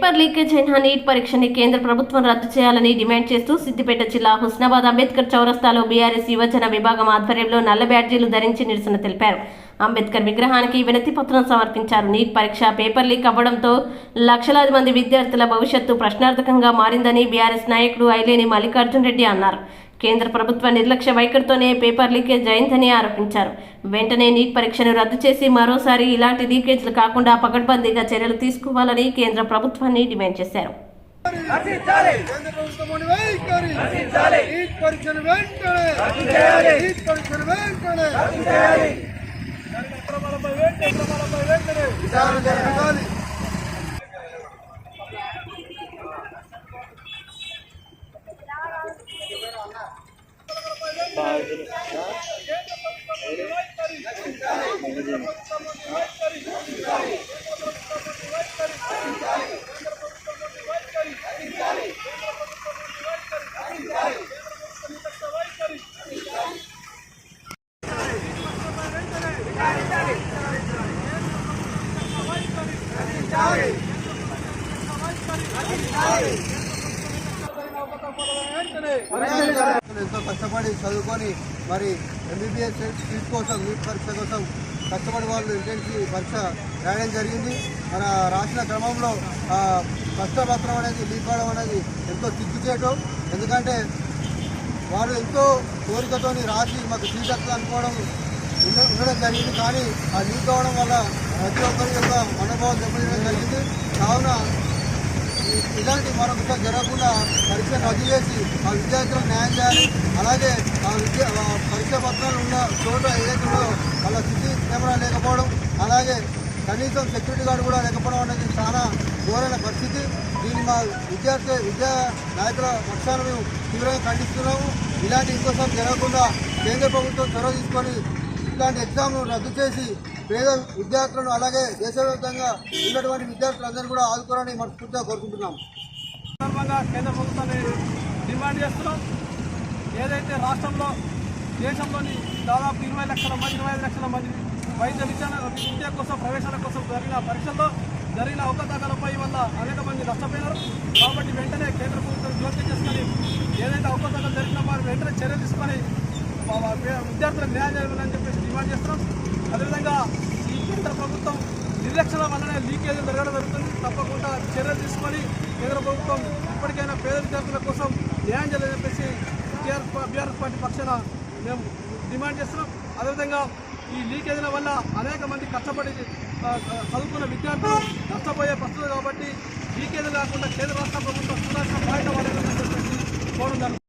Paper leakage అయిన NEET పరీక్షని కేంద్ర ప్రభుత్వం రద్దు చేయాలని డిమాండ్ చేస్తూ సిద్దిపేట జిల్లా హుస్నాబాద్ అంబేద్కర్ చౌరస్తాలో బీఆర్ఎస్ యువజన విభాగం ఆధ్వర్యంలో నల్ల బ్యాడ్జీలు ధరించి నిరసన తెలిపారు. అంబేద్కర్ విగ్రహానికి వినతి పత్రం సమర్పించారు. నీట్ పరీక్ష పేపర్ లీక్ అవ్వడంతో లక్షలాది మంది విద్యార్థుల భవిష్యత్తు ప్రశ్నార్థకంగా మారిందని బీఆర్ఎస్ నాయకుడు ఐలేని మల్లికార్జున్ రెడ్డి అన్నారు. కేంద్ర ప్రభుత్వ నిర్లక్ష్య వైఖరితోనే పేపర్ లీకేజ్ అయిందని ఆరోపించారు. వెంటనే నీట్ పరీక్షను రద్దు చేసి మరోసారి ఇలాంటి లీకేజ్లు కాకుండా పకడ్బందీగా చర్యలు తీసుకోవాలని కేంద్ర ప్రభుత్వాన్ని డిమాండ్ చేశారు. కేంద్ర ప్రభుత్వం వైఖరి నీట్ పరీక్షను వెంటనే నీట్ పరీక్షను వెంటనే విచారణ జరగాలి ఎంతో కష్టపడి చదువుకొని మరి ఎంబీబీఎస్ సీట్ కోసం నీట్ పరీక్ష కోసం కష్టపడి వాళ్ళు ఇంటెన్సీ పరీక్ష రాయడం జరిగింది. మన రాసిన క్రమంలో కష్టపత్రం అనేది లీక్ అనేది ఎంతో సిగ్గుచేయటం ఎందుకంటే వారు ఎంతో కోరికతోని రాసి మాకు సీట్ వస్తుంది అనుకోవడం ఉండడం జరిగింది. కానీ ఆ లీక్ అవ్వడం వల్ల ప్రతి ఒక్కరి యొక్క మనోభావం దెబ్బతినడం జరిగింది. కావున ఇలాంటి మరొకటి జరగకుండా పరీక్ష రద్దు చేసి ఆ విద్యార్థులకు న్యాయం చేయాలి. అలాగే ఆ విద్య పరీక్ష పత్రాలు ఉన్న చోట ఏదైతే ఉందో వాళ్ళ సిసి కెమెరా లేకపోవడం అలాగే కనీసం సెక్యూరిటీ గార్డు కూడా లేకపోవడం అనేది చాలా ఘోరైన పరిస్థితి. దీన్ని మా విద్యార్థి విద్యా నాయకుల పక్షాన్ని మేము తీవ్రంగా ఖండిస్తున్నాము. ఇలాంటి ఇంకోసారి జరగకుండా కేంద్ర ప్రభుత్వం చొరవ తీసుకొని ఇట్లాంటి ఎగ్జామ్ను రద్దు చేసి పేద విద్యార్థులను అలాగే దేశవ్యాప్తంగా ఉన్నటువంటి విద్యార్థులందరూ కూడా ఆదుకోవాలని మనస్ఫూర్తిగా కోరుకుంటున్నాం సందర్భంగా కేంద్ర ప్రభుత్వాన్ని డిమాండ్ చేస్తున్నాం. ఏదైతే రాష్ట్రంలో దేశంలోని దాదాపు ఇరవై లక్షల మంది ఇరవై ఐదు లక్షల మంది వైద్య విద్యా విద్య కోసం ప్రవేశాల కోసం జరిగిన పరీక్షల్లో జరిగిన అవకతవకలపై వల్ల అనేక మంది నష్టపోయినారు. కాబట్టి వెంటనే కేంద్ర ప్రభుత్వం జోక్యం చేసుకొని ఏదైతే అవకతవకలు జరిగిన వారు వెంటనే చర్య తీసుకొని విద్యార్థుల న్యాయం చేయాలని చెప్పేసి డిమాండ్ చేస్తున్నాం. అదేవిధంగా ఈ కేంద్ర ప్రభుత్వం నిర్లక్ష్యం వల్లనే లీకేజ్ జరగడం జరుగుతుంది. తప్పకుండా చర్యలు తీసుకొని కేంద్ర ప్రభుత్వం ఇప్పటికైనా పేద విద్యార్థుల కోసం న్యాయం చేయాలని చెప్పేసి టీఆర్ఎస్ బీఆర్ఎస్ పార్టీ పక్షాన మేము డిమాండ్ చేస్తున్నాం. అదేవిధంగా ఈ లీకేజీల వల్ల అనేక మంది కష్టపడి చదువుకున్న విద్యార్థులు నష్టపోయే పరిస్థితులు కాబట్టి లీకేజీలు కాకుండా కేంద్ర రాష్ట్ర ప్రభుత్వం చూడాల్సిన బయట వాళ్ళని చెప్పేసి కోరడం జరుగుతుంది.